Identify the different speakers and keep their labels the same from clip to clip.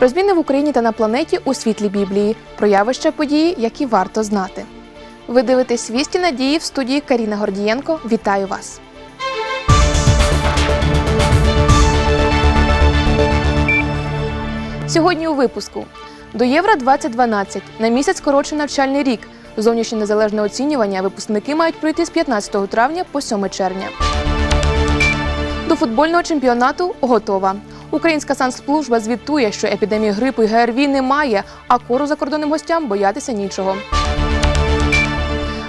Speaker 1: Про зміни в Україні та на планеті у світлі Біблії, про явища події, які варто знати. Ви дивитесь «Вісті надії в студії Каріна Гордієнко. Вітаю вас! Сьогодні у випуску до Євро 2012 на місяць скорочений навчальний рік. Зовнішнє незалежне оцінювання випускники мають пройти з 15 травня по 7 червня. До футбольного чемпіонату готова. Українська санслужба звітує, що епідемії грипу і ГРВІ немає, а кору закордонним гостям боятися нічого.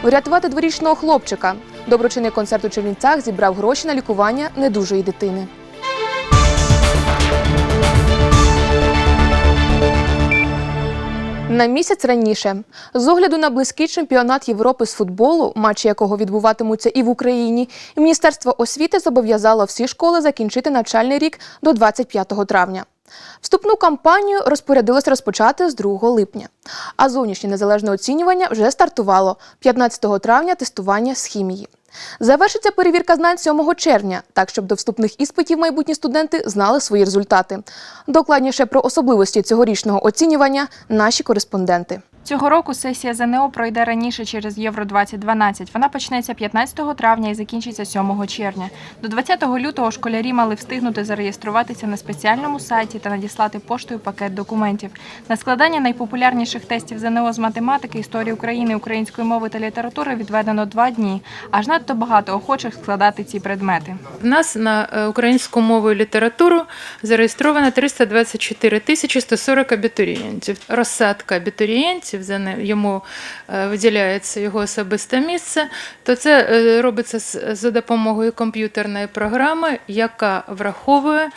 Speaker 1: Врятувати дворічного хлопчика. Доброчинний концерт у Чернівцях зібрав гроші на лікування недужої дитини. На місяць раніше, з огляду на близький чемпіонат Європи з футболу, матчі якого відбуватимуться і в Україні, Міністерство освіти зобов'язало всі школи закінчити навчальний рік до 25 травня. Вступну кампанію розпорядилось розпочати з 2 липня. А зовнішнє незалежне оцінювання вже стартувало 15 травня тестування з хімії. Завершиться перевірка знань 7 червня, так щоб до вступних іспитів майбутні студенти знали свої результати. Докладніше про особливості цьогорічного оцінювання наші кореспонденти.
Speaker 2: Цього року сесія ЗНО пройде раніше через Євро 2012. Вона почнеться 15 травня і закінчиться 7 червня. До 20 лютого школярі мали встигнути зареєструватися на спеціальному сайті та надіслати поштою пакет документів. На складання найпопулярніших тестів ЗНО з математики, історії України, української мови та літератури відведено два дні. Аж надто багато охочих складати ці предмети.
Speaker 3: В нас на е, українську мову і літературу зареєстровано 324 тисячі 140 абітурієнтів. Розсадка абітурієнтів, за ним йому е, виділяється його особисте місце, то це е, робиться за допомогою комп'ютерної програми, яка враховує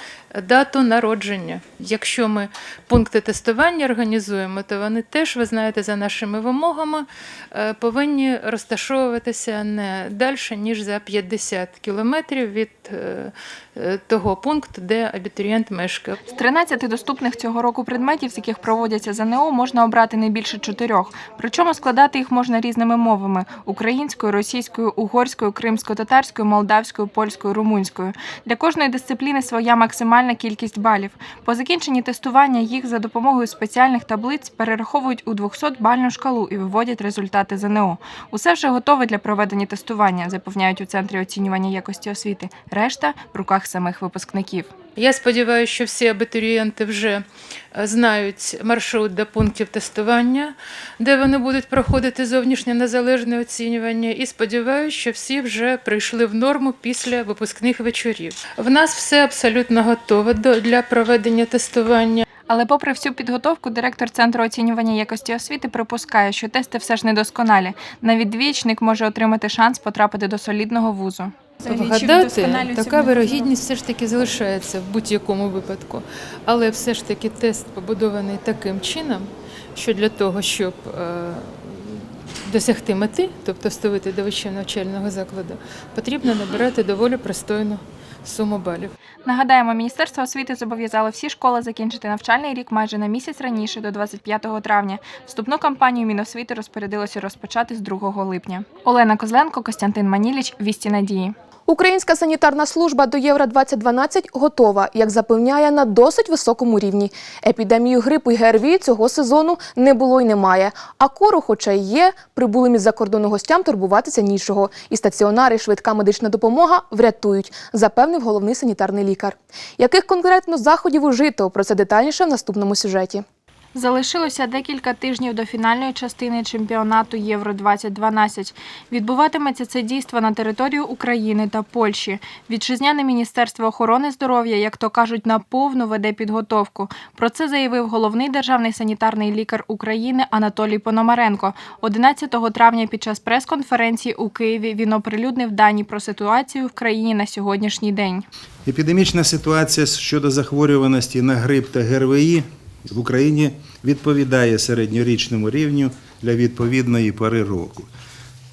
Speaker 3: дату народження. Якщо ми пункти тестування організуємо, то вони теж, ви знаєте, за нашими вимогами е, повинні розташовуватися не далі, ніж за 50 кілометрів від е, е, того пункту, де абітурієнт мешкає.
Speaker 2: З 13 доступних цього року предметів, з яких проводяться ЗНО, можна обрати не більше чотирьох. Причому складати їх можна різними мовами: українською, російською, угорською, кримсько-татарською, молдавською, польською, румунською. Для кожної дисципліни своя максимальна кількість балів. По закінченні тестування їх за допомогою спеціальних таблиць перераховують у 200-бальну шкалу і виводять результати ЗНО. Усе вже готове для проведення тестування, запевняють у центрі оцінювання якості освіти. Решта в руках самих випускників.
Speaker 3: Я сподіваюся, що всі абітурієнти вже е, знають маршрут до пунктів тестування, де вони будуть проходити зовнішнє незалежне оцінювання. І сподіваюся, що всі вже прийшли в норму після випускних вечорів. В нас все абсолютно готове для проведення тестування.
Speaker 2: Але попри всю підготовку, директор центру оцінювання якості освіти припускає, що тести все ж недосконалі. Навіть двічник може отримати шанс потрапити до солідного вузу.
Speaker 3: Вгадати, така вирогідність все ж таки залишається в будь-якому випадку. Але все ж таки тест побудований таким чином, що для того, щоб е, досягти мети, тобто вступити до вищого навчального закладу, потрібно набирати доволі пристойну суму балів.
Speaker 2: Нагадаємо, Міністерство освіти зобов'язало всі школи закінчити навчальний рік майже на місяць раніше, до 25 травня. Вступну кампанію Міносвіти розпорядилося розпочати з 2 липня. Олена Козленко, Костянтин Маніліч, Вісті Надії.
Speaker 1: Українська санітарна служба до Євро 2012 готова, як запевняє, на досить високому рівні. Епідемію грипу і ГРВІ цього сезону не було й немає. А кору, хоча й є, прибулим із закордону гостям турбуватися нічого. І стаціонари, швидка медична допомога врятують, запевнив головний санітарний лікар. Яких конкретно заходів ужито? Про це детальніше в наступному сюжеті.
Speaker 2: Залишилося декілька тижнів до фінальної частини чемпіонату Євро 2012 Відбуватиметься це дійство на територію України та Польщі. Вітчизняне міністерство охорони здоров'я, як то кажуть, наповну веде підготовку. Про це заявив головний державний санітарний лікар України Анатолій Пономаренко. 11 травня під час прес-конференції у Києві він оприлюднив дані про ситуацію в країні на сьогоднішній день.
Speaker 4: Епідемічна ситуація щодо захворюваності на грип та ГРВІ в Україні відповідає середньорічному рівню для відповідної пори року.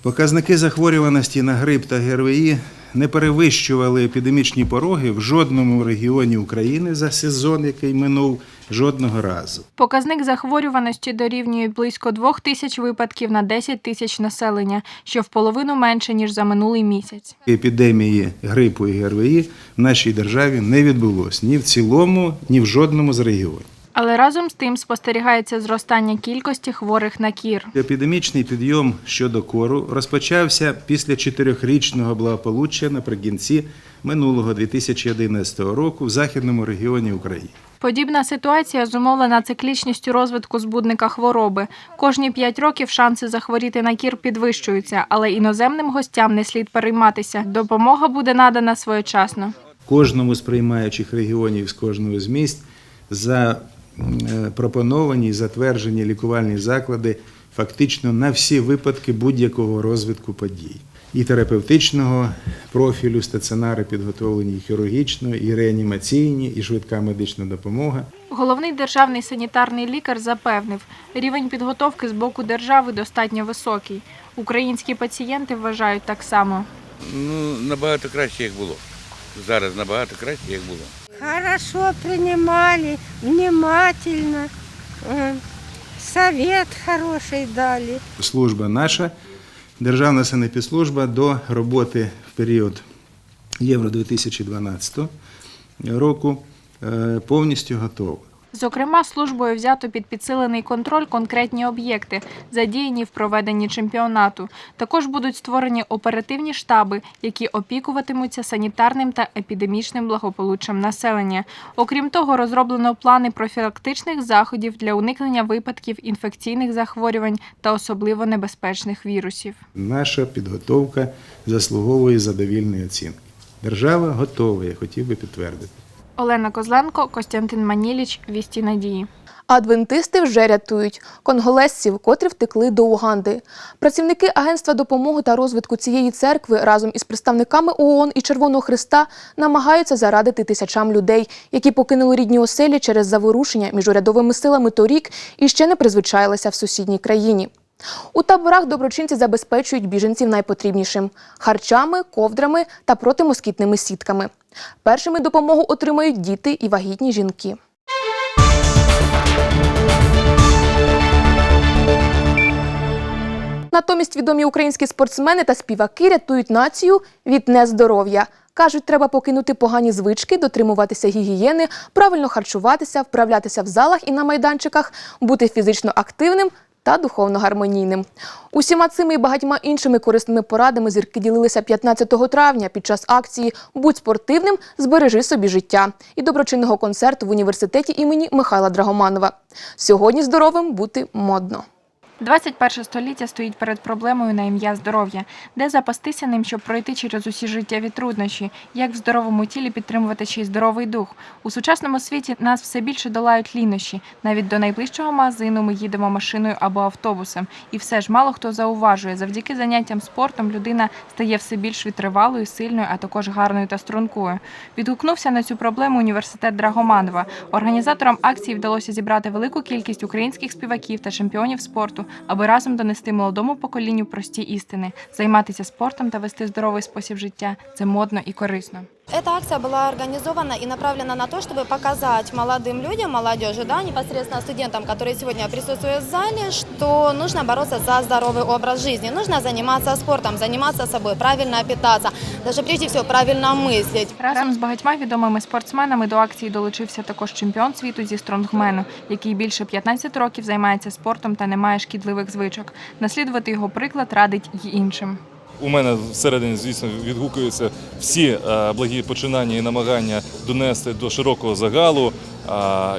Speaker 4: Показники захворюваності на грип та ГРВІ не перевищували епідемічні пороги в жодному регіоні України за сезон, який минув, жодного разу.
Speaker 2: Показник захворюваності дорівнює близько 2 тисяч випадків на 10 тисяч населення, що в половину менше, ніж за минулий місяць.
Speaker 4: Епідемії грипу і ГРВІ в нашій державі не відбулось ні в цілому, ні в жодному з регіонів.
Speaker 2: Але разом з тим спостерігається зростання кількості хворих на кір.
Speaker 4: Епідемічний підйом щодо кору розпочався після чотирьохрічного благополуччя наприкінці минулого 2011 року в західному регіоні України.
Speaker 2: Подібна ситуація зумовлена циклічністю розвитку збудника хвороби. Кожні 5 років шанси захворіти на кір підвищуються, але іноземним гостям не слід перейматися. Допомога буде надана своєчасно.
Speaker 4: Кожному з приймаючих регіонів з кожного з міст запропоновані і затверджені лікувальні заклади фактично на всі випадки будь-якого розвитку подій. І терапевтичного профілю стаціонари підготовлені і хірургічно, і реанімаційні, і швидка медична допомога.
Speaker 2: Головний державний санітарний лікар запевнив, рівень підготовки з боку держави достатньо високий. Українські пацієнти вважають так само.
Speaker 5: Ну, набагато краще, як було. Зараз набагато краще, як було.
Speaker 6: Хорошо принимали, внимательно. э, Совет хороший дали.
Speaker 4: Служба наша, Державна санепідслужба до роботи в період Євро 2012 року е, повністю готова.
Speaker 2: Зокрема, службою взято під підсилений контроль конкретні об'єкти, задіяні в проведенні чемпіонату. Також будуть створені оперативні штаби, які опікуватимуться санітарним та епідемічним благополуччям населення. Окрім того, розроблено плани профілактичних заходів для уникнення випадків інфекційних захворювань та особливо небезпечних вірусів.
Speaker 4: Наша підготовка заслуговує задовільної оцінки. Держава готова, я хотів би підтвердити.
Speaker 2: Олена Козленко, Костянтин Маніліч, Вісті Надії.
Speaker 1: Адвентисти вже рятують конголезців, котрі втекли до Уганди. Працівники Агентства допомоги та розвитку цієї церкви разом із представниками ООН і Червоного Христа намагаються зарадити тисячам людей, які покинули рідні оселі через заворушення між урядовими силами торік і ще не призвичаїлися в сусідній країні. У таборах доброчинці забезпечують біженців найпотрібнішим харчами, ковдрами та протимоскітними сітками. Першими допомогу отримають діти і вагітні жінки. Натомість відомі українські спортсмени та співаки рятують націю від нездоров'я. Кажуть, треба покинути погані звички, дотримуватися гігієни, правильно харчуватися, вправлятися в залах і на майданчиках, бути фізично активним та духовно гармонійним. Усіма цими і багатьма іншими корисними порадами зірки ділилися 15 травня під час акції Будь спортивним, збережи собі життя і доброчинного концерту в університеті імені Михайла Драгоманова. Сьогодні здоровим бути модно.
Speaker 2: 21 століття стоїть перед проблемою на ім'я здоров'я, де запастися ним, щоб пройти через усі життєві труднощі, як в здоровому тілі підтримувати ще й здоровий дух. У сучасному світі нас все більше долають лінощі. Навіть до найближчого магазину ми їдемо машиною або автобусом. І все ж мало хто зауважує, завдяки заняттям спортом людина стає все більш витривалою, сильною, а також гарною та стрункою. Відгукнувся на цю проблему університет Драгоманова. Організаторам акції вдалося зібрати велику кількість українських співаків та чемпіонів спорту, аби разом донести молодому поколінню прості істини. Займатися спортом та вести здоровий спосіб життя це модно і корисно.
Speaker 7: Эта акция была организована и направлена на то, чтобы показать молодым людям, молодежи, да, непосредственно студентам, которые сегодня присутствуют в зале, что нужно бороться за здоровый образ жизни, нужно заниматься спортом, заниматься собой, правильно питаться, даже прежде всего правильно мыслить.
Speaker 2: Разом з багатьма відомими спортсменами до акції долучився також чемпіон світу зі стронгмену, який більше 15 років займається спортом та не має шкідливих звичок. Наслідувати його приклад радить й іншим.
Speaker 8: У мене всередині, звісно, відгукуються всі е, благі починання і намагання донести до широкого загалу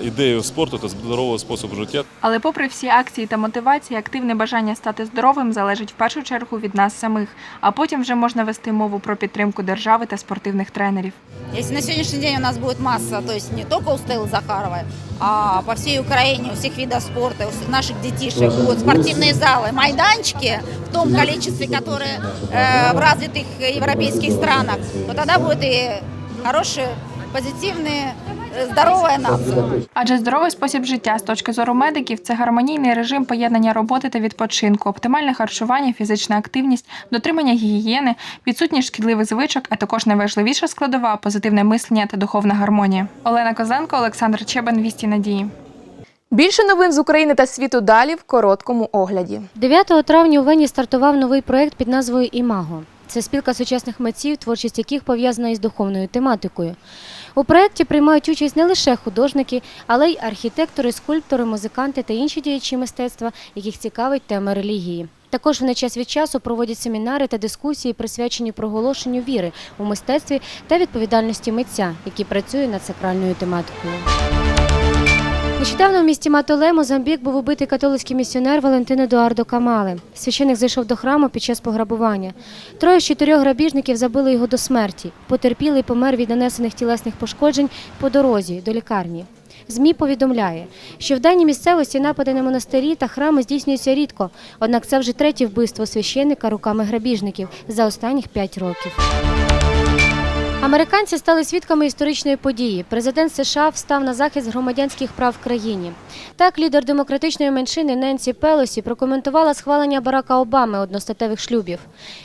Speaker 8: ідею спорту та здорового способу життя.
Speaker 2: Але попри всі акції та мотивації, активне бажання стати здоровим залежить в першу чергу від нас самих, а потім вже можна вести мову про підтримку держави та спортивних тренерів.
Speaker 9: Если на сегодняшний день у нас будет масса, то есть не только у Стеллы Захаровой, а по всей Украине, у всех видов спорта, у всех наших детишек будут спортивные залы, майданчики в том количестве, которые э, в развитых европейских странах, то тогда будет и хорошая, позитивная, э, здоровая.
Speaker 2: Адже здоровий спосіб життя з точки зору медиків це гармонійний режим поєднання роботи та відпочинку, оптимальне харчування, фізична активність, дотримання гігієни, відсутність шкідливих звичок, а також найважливіша складова позитивне мислення та духовна гармонія. Олена Козенко, Олександр Чебан, Вісті Надії.
Speaker 1: Більше новин з України та світу далі в короткому огляді.
Speaker 10: 9 травня у Вені стартував новий проєкт під назвою Імаго. Це спілка сучасних митців, творчість яких пов'язана із духовною тематикою. У проєкті приймають участь не лише художники, але й архітектори, скульптори, музиканти та інші діячі мистецтва, яких цікавить тема релігії. Також вони час від часу проводять семінари та дискусії, присвячені проголошенню віри у мистецтві та відповідальності митця, який працює над сакральною тематикою. Нещодавно в місті Матоле, Мозамбік, був убитий католицький місіонер Валентин Едуардо Камале. Священик зайшов до храму під час пограбування. Троє з чотирьох грабіжників забили його до смерті. Потерпілий помер від нанесених тілесних пошкоджень по дорозі до лікарні. ЗМІ повідомляє, що в даній місцевості напади на монастирі та храми здійснюються рідко, однак це вже третє вбивство священника руками грабіжників за останніх п'ять років. Американці стали свідками історичної події. Президент США встав на захист громадянських прав в країні. Так, лідер демократичної меншини Ненсі Пелосі прокоментувала схвалення Барака Обами одностатевих шлюбів.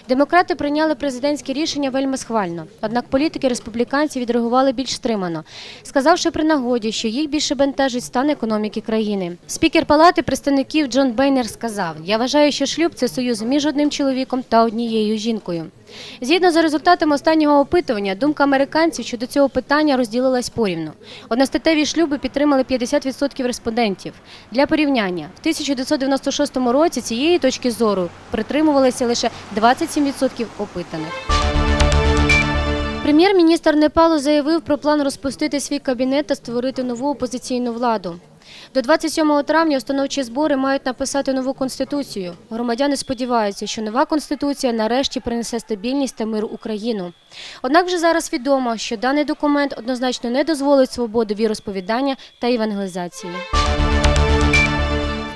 Speaker 10: Демократи прийняли президентське рішення вельми схвально. Однак політики республіканці відреагували більш стримано, сказавши при нагоді, що їх більше бентежить стан економіки країни. Спікер палати представників Джон Бейнер сказав: Я вважаю, що шлюб це союз між одним чоловіком та однією жінкою. Згідно за результатами останнього опитування, думка американців щодо цього питання розділилась порівну. Одностатеві шлюби підтримали 50% респондентів. Для порівняння, в 1996 році цієї точки зору притримувалися лише 27% опитаних. Прем'єр-міністр Непалу заявив про план розпустити свій кабінет та створити нову опозиційну владу. До 27 травня установчі збори мають написати нову конституцію. Громадяни сподіваються, що нова конституція нарешті принесе стабільність та мир Україну. Однак вже зараз відомо, що даний документ однозначно не дозволить свободу віросповідання та евангелізації.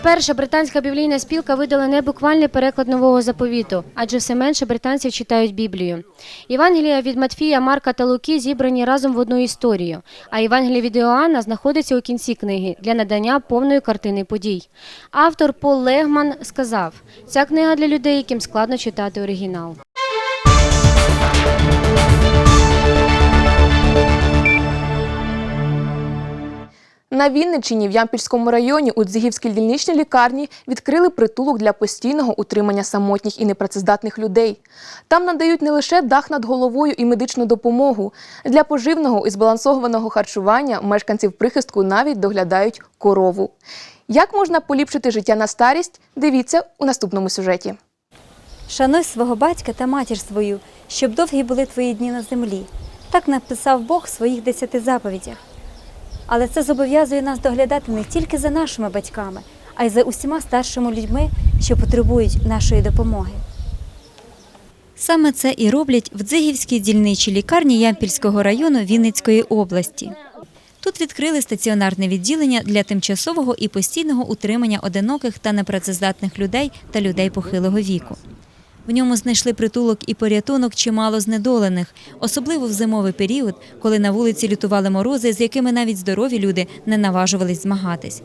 Speaker 10: Вперше британська біблійна спілка видала не буквальний переклад нового заповіту, адже все менше британців читають Біблію. Євангелія від Матфія, Марка та Луки зібрані разом в одну історію, а Євангелія від Іоанна знаходиться у кінці книги для надання повної картини подій. Автор Пол Легман сказав: ця книга для людей, яким складно читати оригінал.
Speaker 1: На Вінниччині в Ямпільському районі у Дзигівській дільничній лікарні відкрили притулок для постійного утримання самотніх і непрацездатних людей. Там надають не лише дах над головою і медичну допомогу. Для поживного і збалансованого харчування мешканців прихистку навіть доглядають корову. Як можна поліпшити життя на старість? Дивіться у наступному сюжеті.
Speaker 11: Шануй свого батька та матір свою, щоб довгі були твої дні на землі. Так написав Бог в своїх десяти заповідях. Але це зобов'язує нас доглядати не тільки за нашими батьками, а й за усіма старшими людьми, що потребують нашої допомоги. Саме це і роблять в Дзигівській дільничій лікарні Ямпільського району Вінницької області. Тут відкрили стаціонарне відділення для тимчасового і постійного утримання одиноких та непрацездатних людей та людей похилого віку. В ньому знайшли притулок і порятунок чимало знедолених, особливо в зимовий період, коли на вулиці лютували морози, з якими навіть здорові люди не наважувались змагатись.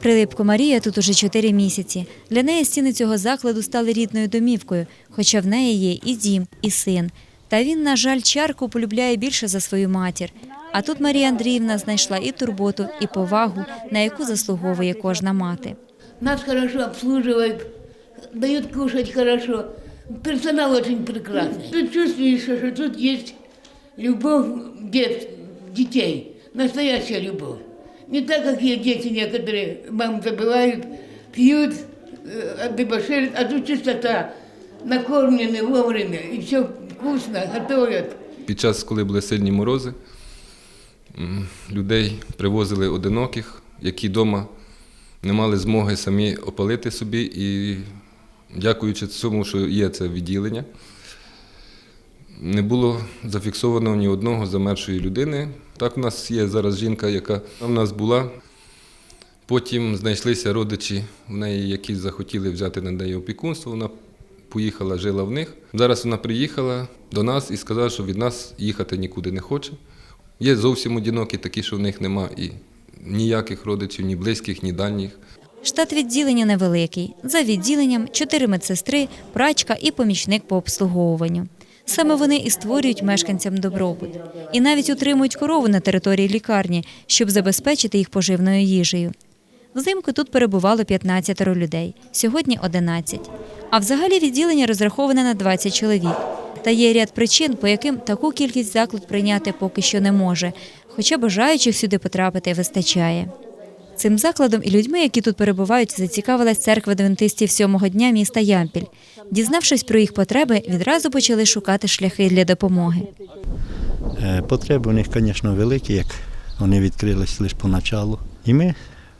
Speaker 11: Прилипко Марія тут уже чотири місяці. Для неї стіни цього закладу стали рідною домівкою, хоча в неї є і дім, і син. Та він, на жаль, чарку полюбляє більше за свою матір. А тут Марія Андріївна знайшла і турботу, і повагу, на яку заслуговує кожна мати.
Speaker 12: Нас хорошо обслуживают, дают кушать хорошо. Персонал очень прекрасный. Ты чувствуешь, что тут есть любовь дет, детей, настоящая любовь. Не так, как есть дети некоторые, маму забывают, пьют, э, дебоширят, а тут чистота, накормлены вовремя, и все вкусно, готовят.
Speaker 13: Під час, коли були сильні морози, м, людей привозили одиноких, які вдома не мали змоги самі опалити собі. І дякуючи цьому, що є це відділення, не було зафіксовано ні одного замершої людини. Так у нас є зараз жінка, яка в нас була. Потім знайшлися родичі в неї, які захотіли взяти на неї опікунство. Вона поїхала, жила в них. Зараз вона приїхала до нас і сказала, що від нас їхати нікуди не хоче. Є зовсім одинокі такі, що в них нема і ніяких родичів, ні близьких, ні дальніх.
Speaker 11: Штат відділення невеликий. За відділенням чотири медсестри, прачка і помічник по обслуговуванню. Саме вони і створюють мешканцям добробут. І навіть утримують корову на території лікарні, щоб забезпечити їх поживною їжею. Взимку тут перебувало 15 людей, сьогодні 11. А взагалі відділення розраховане на 20 чоловік. Та є ряд причин, по яким таку кількість заклад прийняти поки що не може, хоча бажаючих сюди потрапити вистачає. Цим закладом і людьми, які тут перебувають, зацікавилась церква адвентистів сьомого дня міста Ямпіль. Дізнавшись про їх потреби, відразу почали шукати шляхи для допомоги.
Speaker 14: Е, Потреби у них, звісно, великі, як вони відкрились лише поначалу. І ми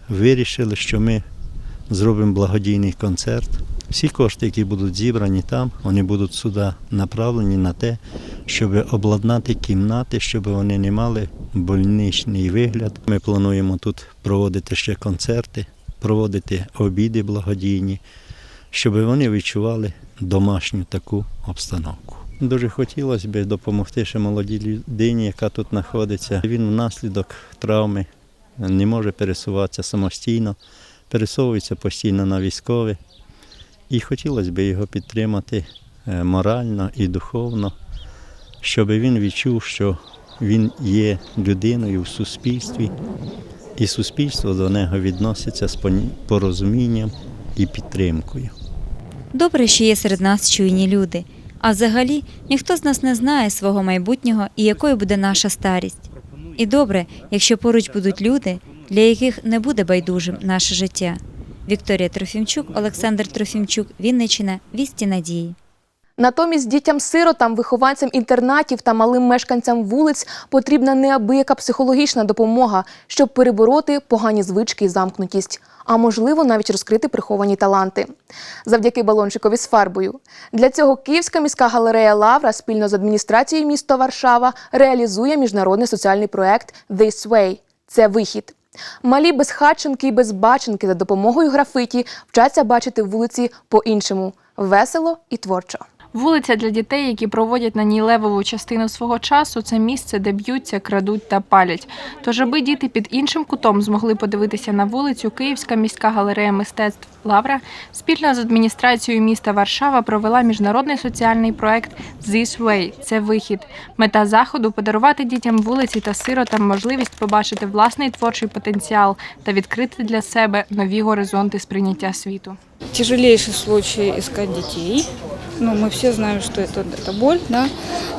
Speaker 14: вирішили, що ми зробимо благодійний концерт. Всі кошти, які будуть зібрані там, вони будуть сюди направлені на те, щоб обладнати кімнати, щоб вони не мали больничний вигляд. Ми плануємо тут проводити ще концерти, проводити обіди благодійні, щоб вони відчували домашню таку обстановку. Дуже хотілося б допомогти ще молодій людині, яка тут знаходиться. Він внаслідок травми не може пересуватися самостійно, пересовується постійно на військові. І хотілося б його підтримати е, морально і духовно, щоб він відчув, що він є людиною в суспільстві, і суспільство до нього відноситься з порозумінням і підтримкою.
Speaker 11: Добре, що є серед нас чуйні люди. А взагалі ніхто з нас не знає свого майбутнього і якою буде наша старість. І добре, якщо поруч будуть люди, для яких не буде байдужим наше життя. Вікторія Трофімчук, Олександр Трофімчук, Вінниччина, Вісті Надії.
Speaker 1: Натомість дітям-сиротам, вихованцям інтернатів та малим мешканцям вулиць потрібна неабияка психологічна допомога, щоб перебороти погані звички і замкнутість, а можливо навіть розкрити приховані таланти. Завдяки балончикові з фарбою. Для цього Київська міська галерея Лавра спільно з адміністрацією міста Варшава реалізує міжнародний соціальний проект This Way – це вихід. Малі безхатченки і безбаченки за допомогою графиті вчаться бачити вулиці по-іншому весело і творчо.
Speaker 2: Вулиця для дітей, які проводять на ній левову частину свого часу, це місце, де б'ються, крадуть та палять. Тож, аби діти під іншим кутом змогли подивитися на вулицю, Київська міська галерея мистецтв Лавра спільно з адміністрацією міста Варшава провела міжнародний соціальний проект This Way – це вихід. Мета заходу подарувати дітям вулиці та сиротам можливість побачити власний творчий потенціал та відкрити для себе нові горизонти сприйняття світу.
Speaker 15: тяжелейший случай искать детей. Ну, мы все знаем, что это, это боль, да.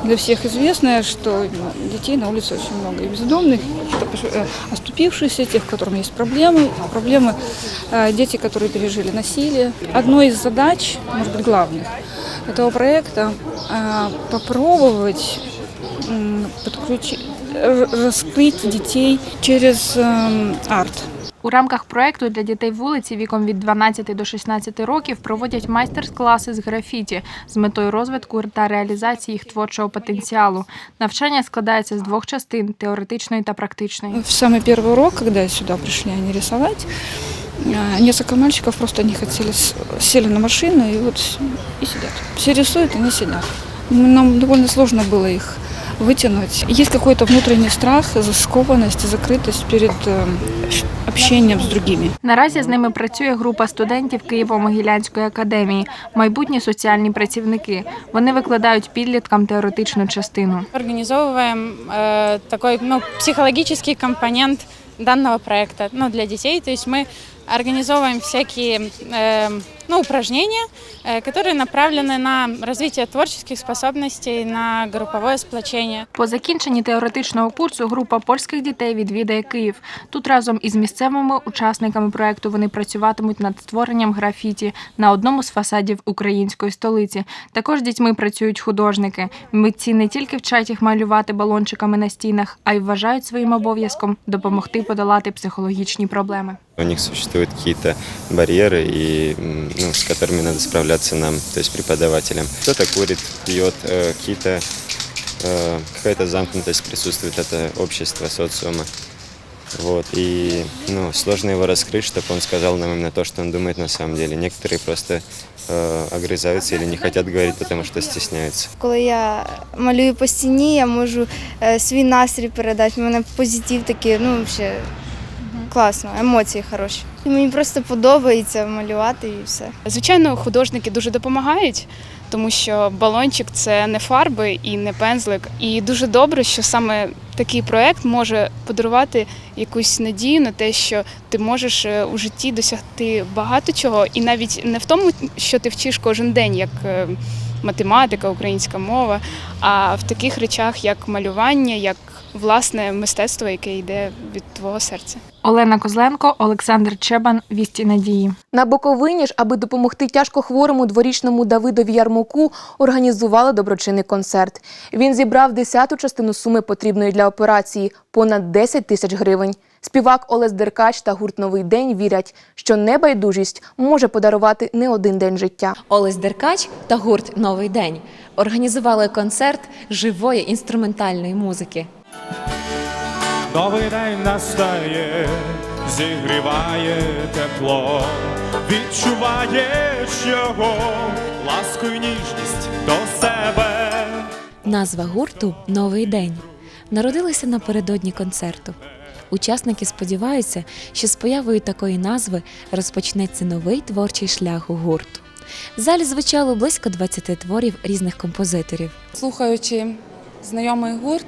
Speaker 15: Для всех известно, что ну, детей на улице очень много. И бездомных, и э, оступившихся, тех, у которых есть проблемы. Проблемы э, дети, которые пережили насилие. Одной из задач, может быть, главных этого проекта э, попробовать м, подключить, р- раскрыть детей через эм, арт.
Speaker 2: У рамках проекту для дітей вулиці віком від 12 до 16 років проводять майстер-класи з графіті з метою розвитку та реалізації їх творчого потенціалу. Навчання складається з двох частин теоретичної та практичної.
Speaker 15: В самый первый урок, когда сюда пришли они рисовать, а, несколько мальчиков просто не хотели, с- сели на машину и вот и сидят. Все рисуют, они сидят. Нам довольно сложно было их вытянуть. Есть какой-то внутренний страх, заскованность, закрытость перед э, общением с другими.
Speaker 2: Наразі з ними працює група студентів Києво-Могилянської академії, майбутні соціальні працівники. Вони викладають підліткам теоретичну частину.
Speaker 16: Организовываем э, такой ну, психологический компонент данного проекта ну, для детей. То есть мы организовываем всякие э, ну, упражнения, э, которые направлены на развитие творческих способностей, на групповое сплочение.
Speaker 2: По закінченні теоретичного курсу група польських дітей відвідає Київ. Тут разом із місцевими учасниками проекту вони працюватимуть над створенням графіті на одному з фасадів української столиці. Також з дітьми працюють художники. Митці не тільки вчать їх малювати балончиками на стінах, а й вважають своїм обов'язком допомогти подолати психологічні проблеми.
Speaker 17: У них существуют какие-то барьеры, и, м, ну, с которыми надо справляться нам, то есть преподавателям. Кто-то курит, пьет, э, какие-то, э, какая-то замкнутость присутствует, это общество, социума. Вот, и ну, сложно его раскрыть, чтобы он сказал нам именно то, что он думает на самом деле. Некоторые просто э, огрызаются или не хотят говорить, потому что стесняются.
Speaker 18: Коли я малюю по стіні, я можу е, свій настрій передати. У мене позитив такий, ну взагалі Класно, емоції хороші. Мені просто подобається малювати і все.
Speaker 19: Звичайно, художники дуже допомагають, тому що балончик це не фарби і не пензлик. І дуже добре, що саме такий проект може подарувати якусь надію на те, що ти можеш е, у житті досягти багато чого, і навіть не в тому, що ти вчиш кожен день, як е, математика, українська мова, а в таких речах, як малювання, як власне мистецтво, яке йде від твого серця.
Speaker 2: Олена Козленко, Олександр Чебан, Вісті Надії.
Speaker 1: На Буковині ж, аби допомогти тяжкохворому дворічному Давидові Ярмоку, організували доброчинний концерт. Він зібрав десяту частину суми потрібної для операції понад 10 тисяч гривень. Співак Олес Деркач та гурт Новий день вірять, що небайдужість може подарувати не один день життя.
Speaker 20: Олесь Деркач та гурт Новий день організували концерт живої інструментальної музики.
Speaker 21: Новий день настає, зігріває тепло, відчуваєш його, ласку й ніжність до себе.
Speaker 20: Назва гурту Новий день народилася напередодні концерту. Учасники сподіваються, що з появою такої назви розпочнеться новий творчий шлях у гурту. В залі звучало близько 20 творів різних композиторів.
Speaker 22: Слухаючи знайомий гурт,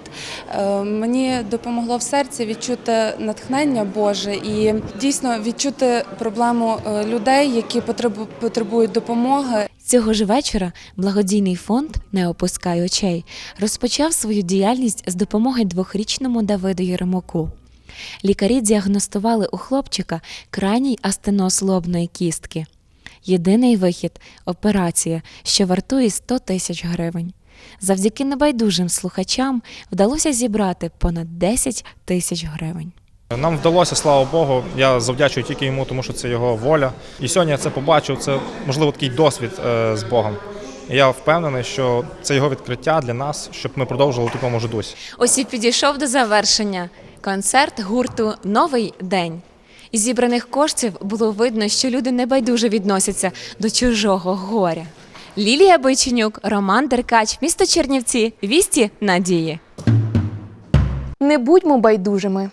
Speaker 22: е, мені допомогло в серці відчути натхнення Боже і дійсно відчути проблему е, людей, які потребують допомоги.
Speaker 20: Цього ж вечора благодійний фонд Не опускай очей розпочав свою діяльність з допомоги двохрічному Давиду Єремаку. Лікарі діагностували у хлопчика крайній астеноз лобної кістки. Єдиний вихід операція, що вартує 100 тисяч гривень. Завдяки небайдужим слухачам вдалося зібрати понад 10 тисяч гривень.
Speaker 23: Нам вдалося, слава Богу. Я завдячую тільки йому, тому що це його воля. І сьогодні я це побачив. Це можливо такий досвід е, з Богом. Я впевнений, що це його відкриття для нас, щоб ми продовжували в такому ж дусі.
Speaker 20: Ось і підійшов до завершення концерт гурту Новий день. Із зібраних коштів було видно, що люди небайдуже відносяться до чужого горя. Лілія Бойченюк, Роман Деркач, місто Чернівці, вісті надії.
Speaker 1: Не будьмо байдужими.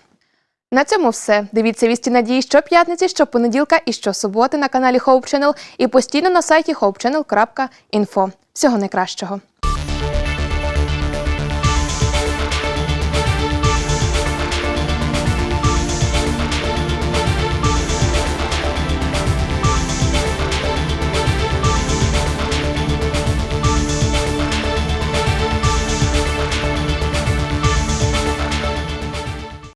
Speaker 1: На цьому все. Дивіться вісті надії щоп'ятниці, щопонеділка і щосуботи на каналі Hope Channel і постійно на сайті hopechannel.info. Всього найкращого.